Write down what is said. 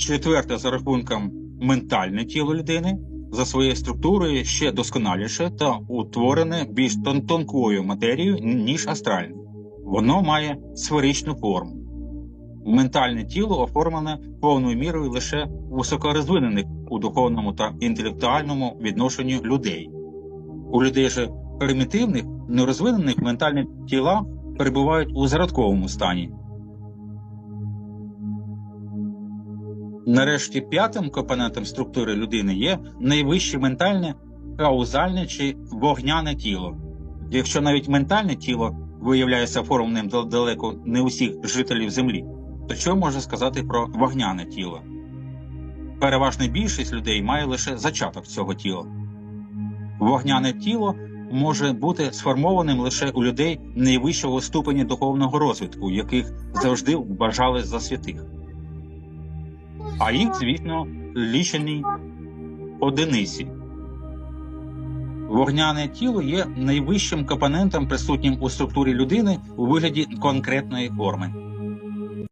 Четверте за рахунком ментальне тіло людини за своєю структурою ще досконаліше та утворене більш тон- тонкою матерією, ніж астральне. Воно має сферичну форму. Ментальне тіло оформлене повною мірою лише високорозвинених у духовному та інтелектуальному відношенню людей. У людей же примітивних, нерозвинених ментальні тіла перебувають у зародковому стані. Нарешті п'ятим компонентом структури людини є найвище ментальне, каузальне чи вогняне тіло. Якщо навіть ментальне тіло виявляється оформленим далеко не усіх жителів Землі, то що можна сказати про вогняне тіло? Переважна більшість людей має лише зачаток цього тіла. Вогняне тіло може бути сформованим лише у людей найвищого ступеня духовного розвитку, яких завжди вважали за святих. А їх, звісно, лічені одиниці. Вогняне тіло є найвищим компонентом, присутнім у структурі людини у вигляді конкретної форми.